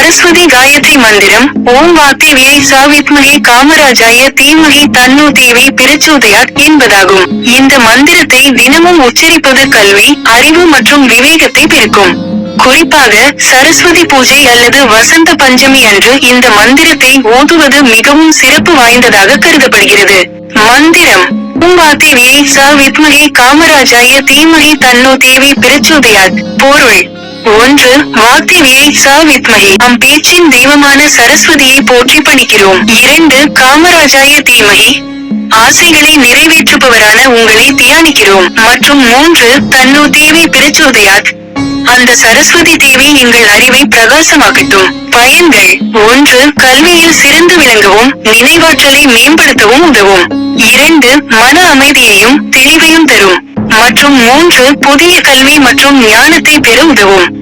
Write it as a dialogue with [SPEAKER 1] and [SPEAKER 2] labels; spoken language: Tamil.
[SPEAKER 1] சரஸ்வதி காயத்ரி மந்திரம். ஓம் வாத்தி வியை சாவித்மகி காமராஜாய தீமகி தன்னு தேவி பிரச்சோதயாத் என்பதாகும். இந்த மந்திரத்தை தினமும் உச்சரிப்பது கல்வி அறிவு மற்றும் விவேகத்தை பெருக்கும். குறிப்பாக சரஸ்வதி பூஜை அல்லது வசந்த பஞ்சமி அன்று இந்த மந்திரத்தை ஓதுவது மிகவும் சிறப்பு வாய்ந்ததாக கருதப்படுகிறது. மந்திரம். ஓம் வாத்தி வியை காமராஜாய தீமகி தன்னு தேவி பிரச்சோதயாத். பொருள் ஒன்று வாக்தேவியை சா வித்மகி நம் பேச்சின் தெய்வமான சரஸ்வதியை போற்றி பணிக்கிறோம். இரண்டு காமராஜாய தீமகி ஆசைகளை நிறைவேற்றுபவரான உங்களை தியானிக்கிறோம். மற்றும் மூன்று தன்னு தேவி பிரச்சோதயாத் அந்த சரஸ்வதி தேவி எங்கள் அறிவை பிரகாசமாக்கட்டும். பயன்கள். ஒன்று கல்வியில் சிறந்து விளங்கவும் நினைவாற்றலை மேம்படுத்தவும் உதவும். இரண்டு மன அமைதியையும் தெளிவையும் தரும். மற்றும் மூன்று புதிய கல்வி மற்றும் ஞானத்தை பெற உதவும்.